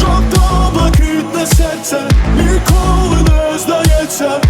Жовто блакитне серце ніколи не здається.